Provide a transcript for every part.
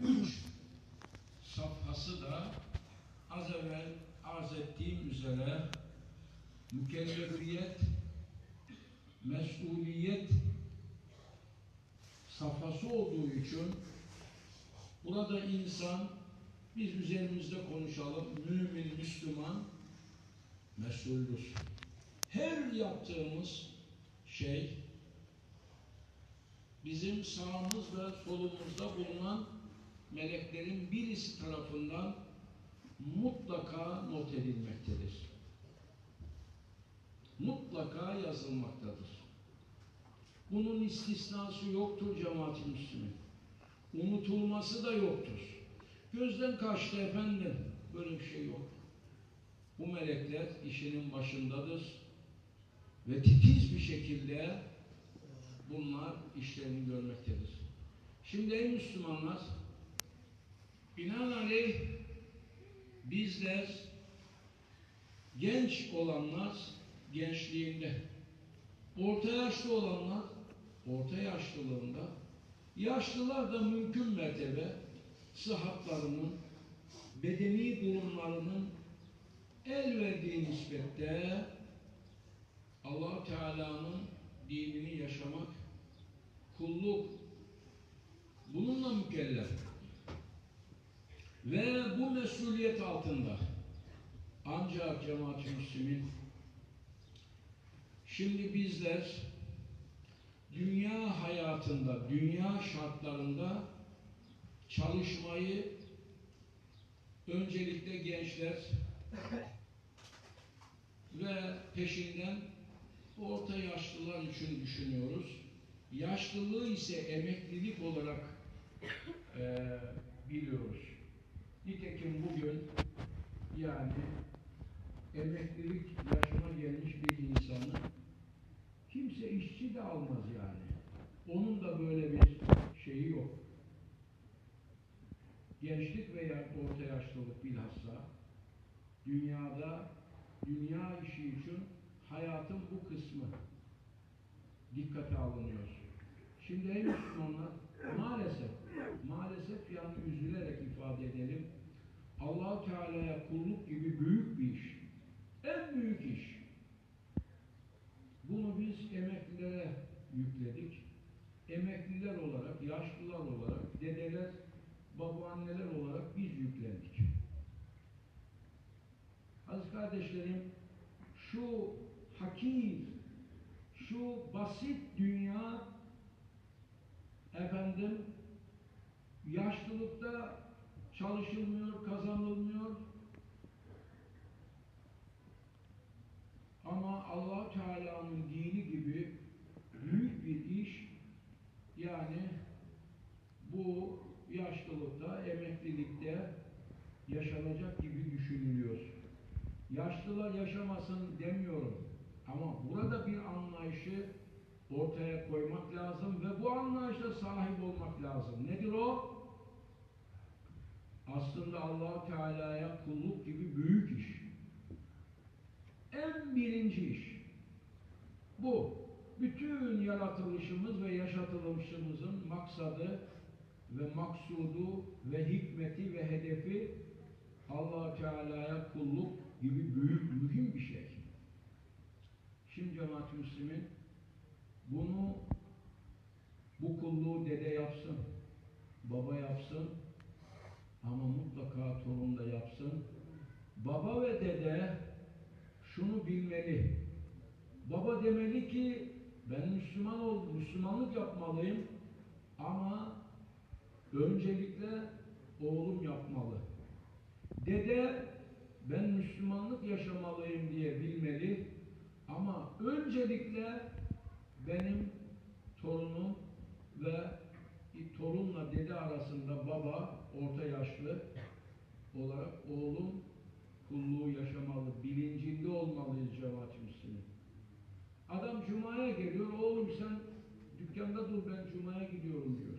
üç safhası da az evvel arz ettiğim üzere mükellefiyet, mesuliyet safhası olduğu için burada insan biz üzerimizde konuşalım. Mümin, Müslüman mesuldür. Her yaptığımız şey bizim sağımız ve solumuzda bulunan meleklerin birisi tarafından mutlaka not edilmektedir. Mutlaka yazılmaktadır. Bunun istisnası yoktur cemaat-i. Unutulması da yoktur. Gözden kaçtı efendim. Böyle bir şey yok. Bu melekler işinin başındadır ve titiz bir şekilde bunlar işlerini görmektedir. Şimdi ey Müslümanlar binaenaleyh bizler genç olanlar gençliğinde orta yaşlı olanlar orta yaşlılığında yaşlılar da mümkün mertebe sıhhatlarının bedeni durumlarının el verdiği nispette allah Teala'nın dinini yaşamak, kulluk bununla mükellef. Ve bu mesuliyet altında ancak cemaat-i müslümin şimdi bizler dünya hayatında, dünya şartlarında çalışmayı öncelikle gençler ve peşinden orta yaşlılar için düşünüyoruz. Yaşlılığı ise emeklilik olarak e, biliyoruz. Nitekim bugün yani emeklilik yaşına gelmiş bir insanı kimse işçi de almaz yani. Onun da böyle bir şeyi yok. Gençlik veya orta yaşlılık bilhassa dünyada dünya işi için hayatın bu kısmı dikkate alınıyor. Şimdi ey Müslümanlar maalesef maalesef yani üzülerek ifade edelim allah Teala'ya kulluk gibi büyük bir iş. En büyük iş. Bunu biz emeklilere yükledik. Emekliler olarak, yaşlılar olarak, dedeler, babaanneler olarak biz yüklendik. Aziz kardeşlerim, şu hakir, şu basit dünya efendim yaşlılıkta çalışılmıyor, kazanılmıyor. Ama Allah Teala'nın dini gibi büyük bir iş yani bu yaşlılıkta, emeklilikte yaşanacak gibi düşünülüyor. Yaşlılar yaşamasın demiyorum. Ama burada bir anlayışı ortaya koymak lazım ve bu anlayışa sahip olmak lazım. Nedir o? Aslında allah Teala'ya kulluk gibi büyük iş. En birinci iş. Bu. Bütün yaratılışımız ve yaşatılışımızın maksadı ve maksudu ve hikmeti ve hedefi allah Teala'ya kulluk gibi büyük, mühim bir şey. Şimdi cemaat-i müslimin bunu bu kulluğu dede yapsın, baba yapsın ama mutlaka torun da yapsın. Baba ve dede şunu bilmeli. Baba demeli ki ben Müslüman ol, Müslümanlık yapmalıyım ama öncelikle oğlum yapmalı. Dede ben Müslümanlık yaşamalıyım diye bilmeli ama öncelikle benim torunum ve torunla dede arasında baba, orta yaşlı olarak oğlum kulluğu yaşamalı, bilincinde olmalıyız cemaat-i Müslümin. Adam Cuma'ya geliyor, oğlum sen dükkanda dur ben Cuma'ya gidiyorum diyor.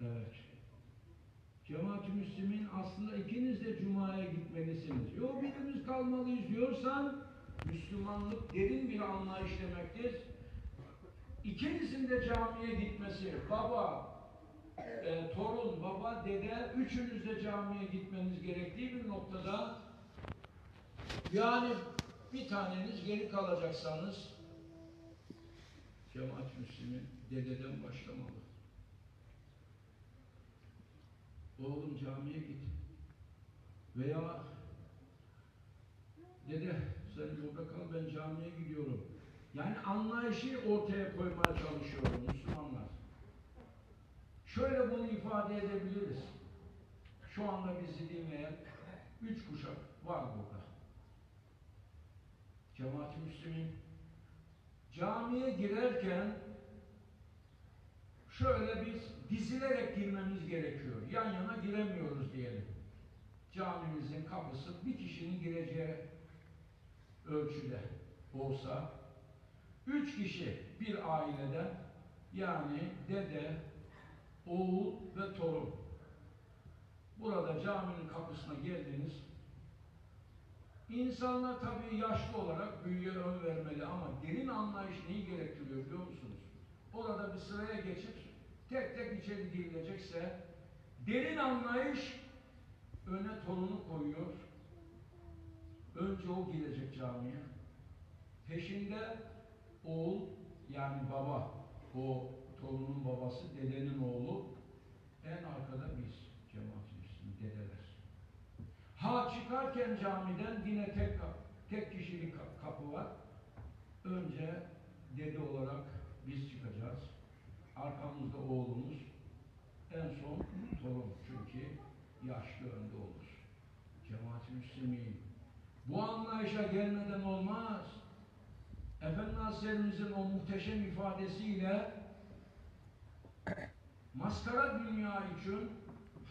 Evet. Cemaat-i Müslümin aslında ikiniz de Cuma'ya gitmelisiniz. Yok birimiz kalmalıyız diyorsan Müslümanlık derin bir anlayış demektir. İkinizin de camiye gitmesi, baba e, torun, baba, dede üçünüz de camiye gitmeniz gerektiği bir noktada yani bir taneniz geri kalacaksanız cemaat Müslümin dededen başlamalı. Oğlum camiye git. Veya dede sen burada kal ben camiye gidiyorum. Yani anlayışı ortaya koymaya çalışıyorum Müslümanlar. Şöyle bunu ifade edebiliriz. Şu anda bizi dinleyen üç kuşak var burada. Cemaat-i Müslümin camiye girerken şöyle biz dizilerek girmemiz gerekiyor. Yan yana giremiyoruz diyelim. Camimizin kapısı bir kişinin gireceği ölçüde olsa üç kişi bir aileden yani dede, oğul ve torun. Burada caminin kapısına geldiniz. İnsanlar tabii yaşlı olarak büyüye ön vermeli ama derin anlayış neyi gerektiriyor biliyor musunuz? Orada bir sıraya geçip tek tek içeri girilecekse derin anlayış öne torunu koyuyor. Önce o girecek camiye. Peşinde oğul yani baba, o torunun babası, dedenin oğlu en arkada biz cemaat-i Müslümin, dedeler. Ha çıkarken camiden yine tek tek kişilik ka- kapı var. Önce dede olarak biz çıkacağız. Arkamızda oğlumuz. En son torun çünkü yaşlı önde olur. Cemaat-i Müslümin. Bu anlayışa gelmeden olmaz. Efendi Hazretlerimizin o muhteşem ifadesiyle maskara dünya için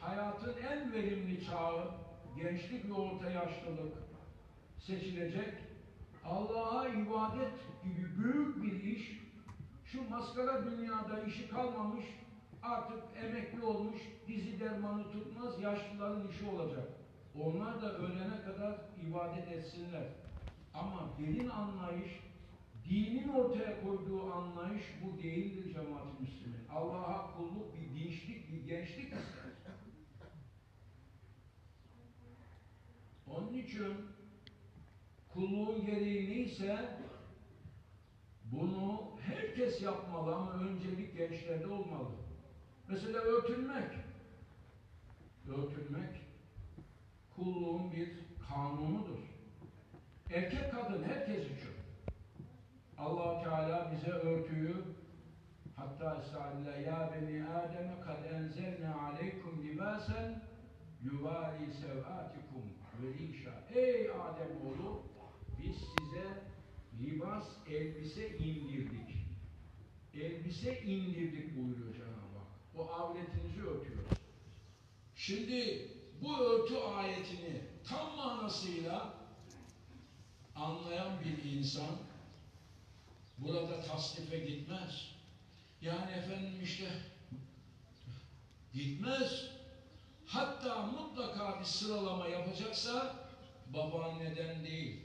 hayatın en verimli çağı gençlik ve orta yaşlılık seçilecek. Allah'a ibadet gibi büyük bir iş şu maskara dünyada işi kalmamış artık emekli olmuş dizi dermanı tutmaz yaşlıların işi olacak. Onlar da ölene kadar ibadet etsinler. Ama derin anlayış dinin ortaya koyduğu anlayış bu değildir cemaat-i Müslümin. Allah'a kulluk bir dinçlik, bir gençlik ister. Onun için kulluğun gereği neyse bunu herkes yapmalı ama öncelik gençlerde olmalı. Mesela örtünmek. Örtünmek kulluğun bir kanunudur. Erkek kadın herkes için. Allah Teala bize örtüyü hatta estağfirullah ya beni Adem kad enzelne aleykum libasen yuvari sevatikum ve rişa. Ey Adem oğlu biz size libas elbise indirdik. Elbise indirdik buyuruyor Cenab-ı Hak. O avretinizi örtüyor. Şimdi bu örtü ayetini tam manasıyla anlayan bir insan burada tasnife gitmez. Yani efendim işte gitmez. Hatta mutlaka bir sıralama yapacaksa babaanneden değil,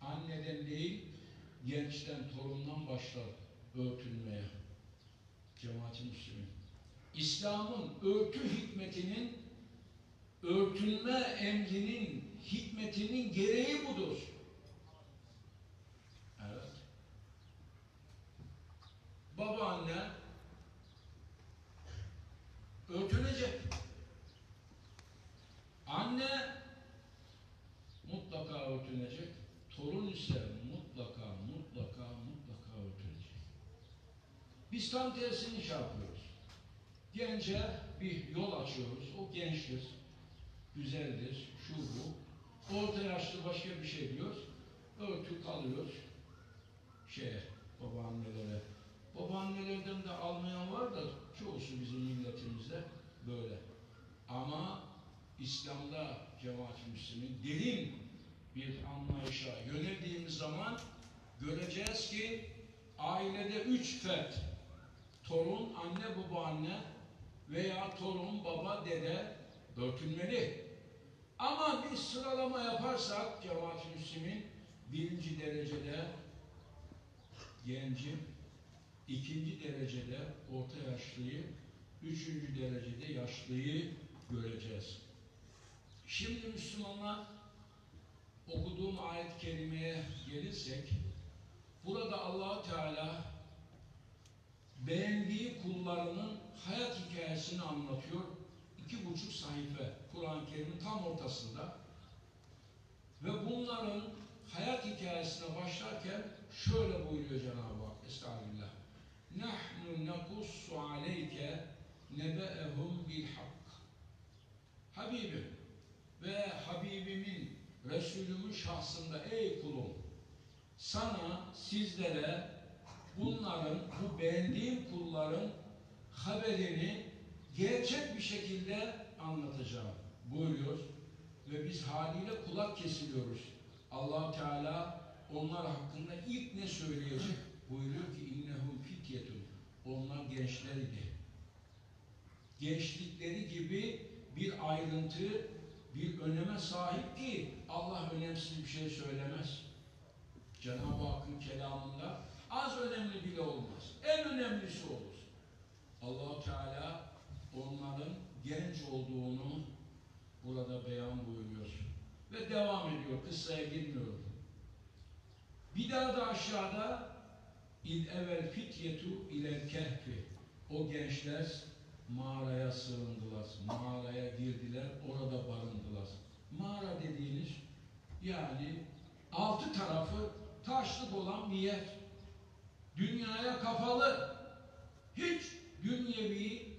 anneden değil, gençten, torundan başlar örtülmeye. Cemaat-i Müslümin. İslam'ın örtü hikmetinin, örtülme emrinin, hikmetinin gereği budur. Evet. Babaanne örtülecek. Anne mutlaka örtünecek. Torun ise mutlaka, mutlaka, mutlaka örtünecek. Biz tam tersini şey. Gence bir yol açıyoruz. O gençtir, güzeldir, şu bu. Orta yaşlı başka bir şey diyor. Örtü kalıyor şeye, babaannelere. Babaannelerden de almayan var da çoğusu bizim milletimizde böyle. Ama İslam'da cemaat-i Müslümin derin bir anlayışa yöneldiğimiz zaman göreceğiz ki ailede üç fert torun, anne, babaanne veya torun, baba, dede örtülmeli. Ama bir sıralama yaparsak cemaat-i Müslümin birinci derecede gencim, ikinci derecede orta yaşlıyı, üçüncü derecede yaşlıyı göreceğiz. Şimdi Müslümanlar okuduğum ayet-i kerimeye gelirsek burada allah Teala beğendiği kullarının hayat hikayesini anlatıyor. İki buçuk sayfa Kur'an-ı Kerim'in tam ortasında. Ve bunların hayat hikayesine başlarken şöyle buyuruyor Cenab-ı Hak Estağfirullah. Nahnu nekussu aleyke nebe'ehum bil Habibim ve Habibimin Resulümün şahsında ey kulum sana sizlere bunların bu beğendiğim kulların haberini gerçek bir şekilde anlatacağım buyuruyor ve biz haliyle kulak kesiliyoruz. allah Teala onlar hakkında ilk ne söyleyecek? Buyuruyor ki innehum fityetun. Onlar gençler idi. Gençlikleri gibi bir ayrıntı, bir öneme sahip ki Allah önemsiz bir şey söylemez. Cenab-ı Hakk'ın kelamında az önemli bile olmaz. En önemlisi olur. allah Teala onların genç olduğunu burada beyan buyuruyor. Ve devam ediyor. Kıssaya girmiyorum. Bir daha da aşağıda il evvel fityetu ile kehfi. O gençler mağaraya sığındılar. Mağaraya girdiler. Orada barındılar. Mağara dediğiniz yani altı tarafı taşlık olan bir yer. Dünyaya kapalı. Hiç dünyevi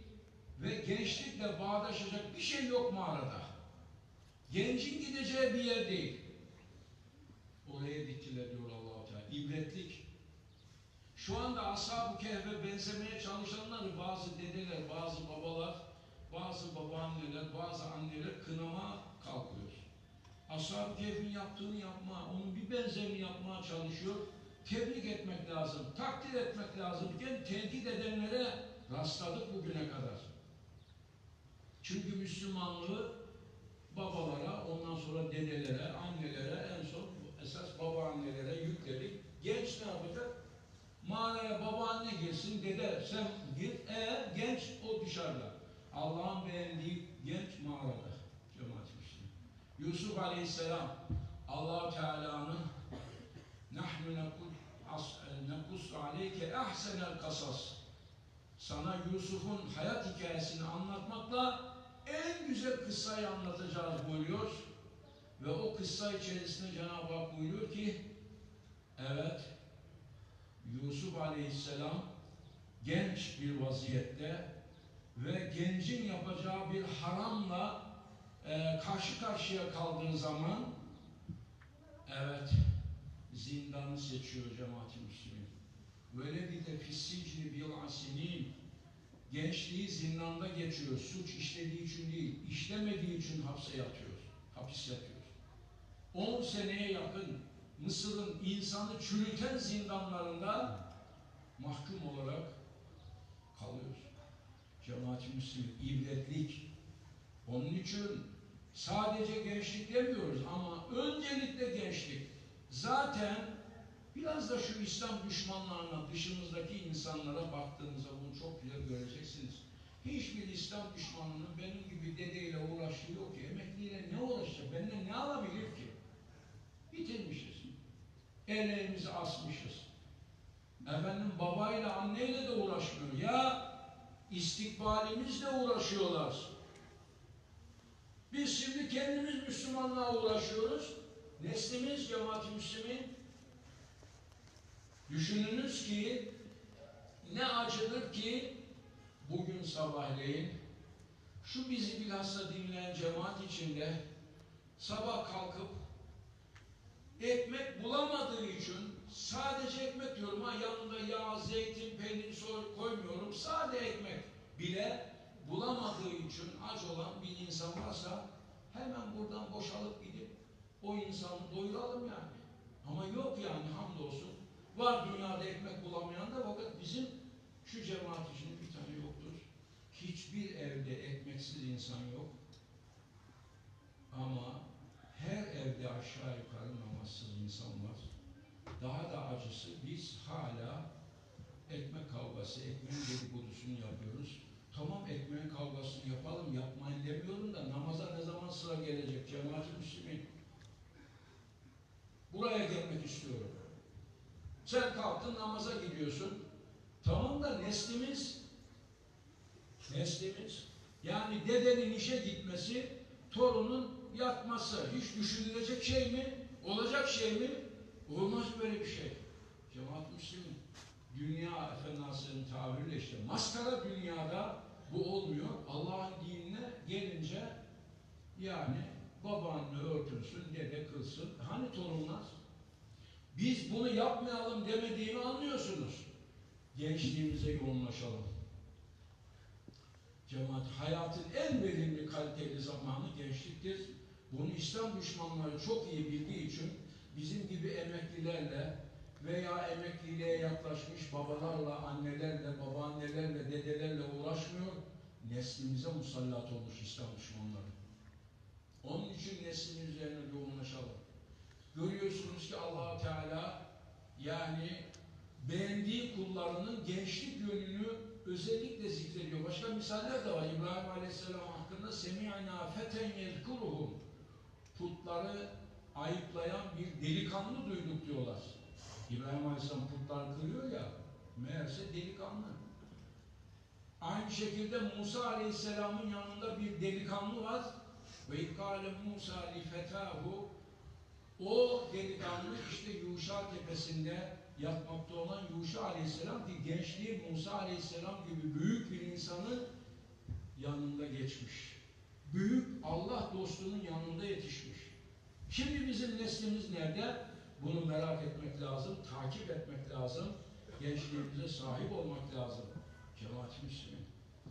ve gençlikle bağdaşacak bir şey yok mağarada. Gencin gideceği bir yer değil. Oraya gittiler diyor allah Teala. İbretlik. Şu anda Ashab-ı Kehf'e benzemeye çalışanları bazı dedeler, bazı babalar, bazı babaanneler, bazı anneler kınama kalkıyor. Ashab-ı Kehf'in yaptığını yapma, onun bir benzerini yapmaya çalışıyor. Tebrik etmek lazım, takdir etmek lazım. Yani tehdit edenlere rastladık bugüne kadar. Çünkü Müslümanlığı babalara, ondan sonra dedelere, annelere, en son esas babaannelere yükledik. Genç ne yapacak? Mağaraya babaanne girsin, dede sen gir, e genç o dışarıda. Allah'ın beğendiği genç mağarada. Cemaat Müslüman. Yusuf Aleyhisselam allah Teala'nın nahnu nekus aleyke ahsenel kasas sana Yusuf'un hayat hikayesini anlatmakla en güzel kıssayı anlatacağız buyuruyor. Ve o kıssa içerisinde Cenab-ı Hak buyuruyor ki evet Yusuf Aleyhisselam genç bir vaziyette ve gencin yapacağı bir haramla e, karşı karşıya kaldığı zaman evet zindanı seçiyor cemaat-i Müslümin. De fissicni bil asinin gençliği zindanda geçiyor. Suç işlediği için değil, işlemediği için hapse yatıyor. Hapis yatıyor. 10 seneye yakın Mısır'ın insanı çürüten zindanlarında mahkum olarak kalıyor. Cemaat-i Müslümin ibretlik. Onun için sadece gençlik demiyoruz ama öncelikle. Zaten biraz da şu İslam düşmanlarına, dışımızdaki insanlara baktığınızda bunu çok güzel göreceksiniz. Hiçbir İslam düşmanının benim gibi dedeyle uğraştığı yok ki. Emekliyle ne uğraşacak? Benden ne alabilir ki? Bitirmişiz. Ellerimizi asmışız. Efendim babayla anneyle de uğraşmıyor. Ya istikbalimizle uğraşıyorlar. Biz şimdi kendimiz Müslümanlığa uğraşıyoruz. Neslimiz cemaat-i Müslümin düşününüz ki ne acıdır ki bugün sabahleyin şu bizi bilhassa dinleyen cemaat içinde sabah kalkıp ekmek bulamadığı için sadece ekmek diyorum ha yanında yağ, zeytin, peynir soy koymuyorum. Sade ekmek bile bulamadığı için aç olan bir insan varsa hemen buradan boşalıp gidip o insanı doyuralım yani. Ama yok yani hamdolsun. Var dünyada ekmek bulamayan da fakat bizim şu cemaat için bir tane yoktur. Hiçbir evde ekmeksiz insan yok. Ama her evde aşağı yukarı namazsız insan var. Daha da acısı biz hala ekmek kavgası, ekmeğin dedikodusunu yapıyoruz. Tamam ekmeğin kavgasını yapalım, yapmayın demiyorum da namaza ne zaman sıra gelecek cemaat-i müslümin? Buraya gelmek istiyorum. Sen kalktın namaza gidiyorsun. Tamam da neslimiz, neslimiz, yani dedenin işe gitmesi, torunun yatması, hiç düşünülecek şey mi? Olacak şey mi? Olmaz böyle bir şey. Cemaat Müslümin. Dünya Efendimiz'in tabiriyle işte maskara dünyada bu olmuyor. Allah'ın dinine gelince yani babaanne örtünsün, dede kılsın. Hani torunlar? Biz bunu yapmayalım demediğimi anlıyorsunuz. Gençliğimize yoğunlaşalım. Cemaat hayatın en verimli kaliteli zamanı gençliktir. Bunu İslam düşmanları çok iyi bildiği için bizim gibi emeklilerle veya emekliliğe yaklaşmış babalarla, annelerle, babaannelerle, dedelerle uğraşmıyor. Neslimize musallat olmuş İslam düşmanları. Onun için neslin üzerine yoğunlaşalım. Görüyorsunuz ki allah Teala yani beğendiği kullarının gençlik yönünü özellikle zikrediyor. Başka misaller de var. İbrahim Aleyhisselam hakkında semi'na feten yezkuruhum putları ayıplayan bir delikanlı duyduk diyorlar. İbrahim Aleyhisselam putlar kırıyor ya meğerse delikanlı. Aynı şekilde Musa Aleyhisselam'ın yanında bir delikanlı var. Ve ikkâle Musa li fetâhu o delikanlı işte Yuşa tepesinde yatmakta olan Yuşa Aleyhisselam ki gençliği Musa Aleyhisselam gibi büyük bir insanı yanında geçmiş. Büyük Allah dostunun yanında yetişmiş. Şimdi bizim neslimiz nerede? Bunu merak etmek lazım, takip etmek lazım. Gençliğimize sahip olmak lazım. Cemaat-i Müslümin.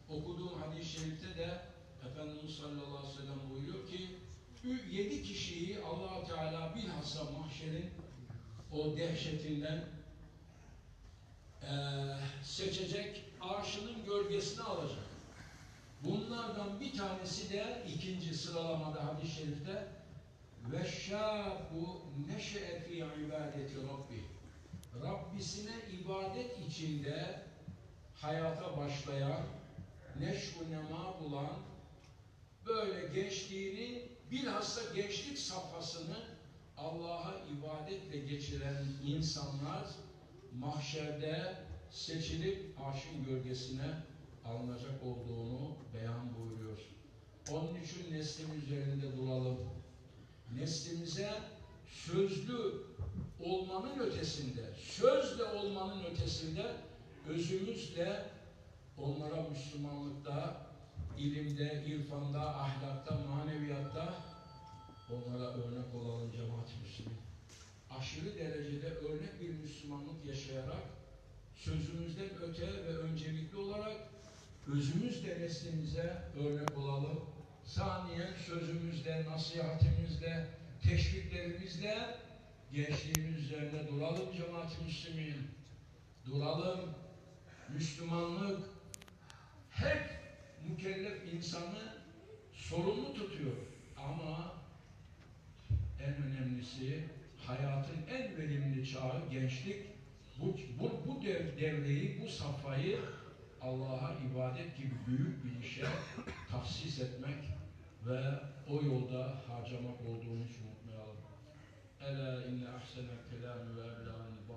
Okuduğum hadis-i şerifte de Efendimiz sallallahu aleyhi ve sellem buyuruyor ki yedi kişiyi allah Teala bilhassa mahşerin o dehşetinden eee, seçecek, arşının gölgesine alacak. Bunlardan bir tanesi de ikinci sıralamada hadis-i şerifte ve şâbu neşe'e fî ibadeti rabbi Rabbisine ibadet içinde hayata başlayan, neşru nema bulan, böyle gençliğini bilhassa gençlik safhasını Allah'a ibadetle geçiren insanlar mahşerde seçilip arşın gölgesine alınacak olduğunu beyan buyuruyor. Onun için neslin üzerinde duralım. Neslimize sözlü olmanın ötesinde, sözle olmanın ötesinde özümüzle onlara Müslümanlıkta, ilimde, irfanda, ahlakta, maneviyatta onlara örnek olalım cemaat-i Müslümin. Aşırı derecede örnek bir Müslümanlık yaşayarak sözümüzden öte ve öncelikli olarak özümüzle neslimize örnek olalım. Saniyen sözümüzle, nasihatimizle, teşviklerimizle gençliğimiz üzerinde duralım cemaat-i. Duralım. Müslümanlık hep mükellef insanı sorumlu tutuyor. Ama en önemlisi hayatın en verimli çağı gençlik. Bu, bu, bu dev, devreyi, bu safhayı Allah'a ibadet gibi büyük bir işe tahsis etmek ve o yolda harcamak olduğunu hiç unutmayalım. Ela inne ahsene kelâmü ve eblâ'nil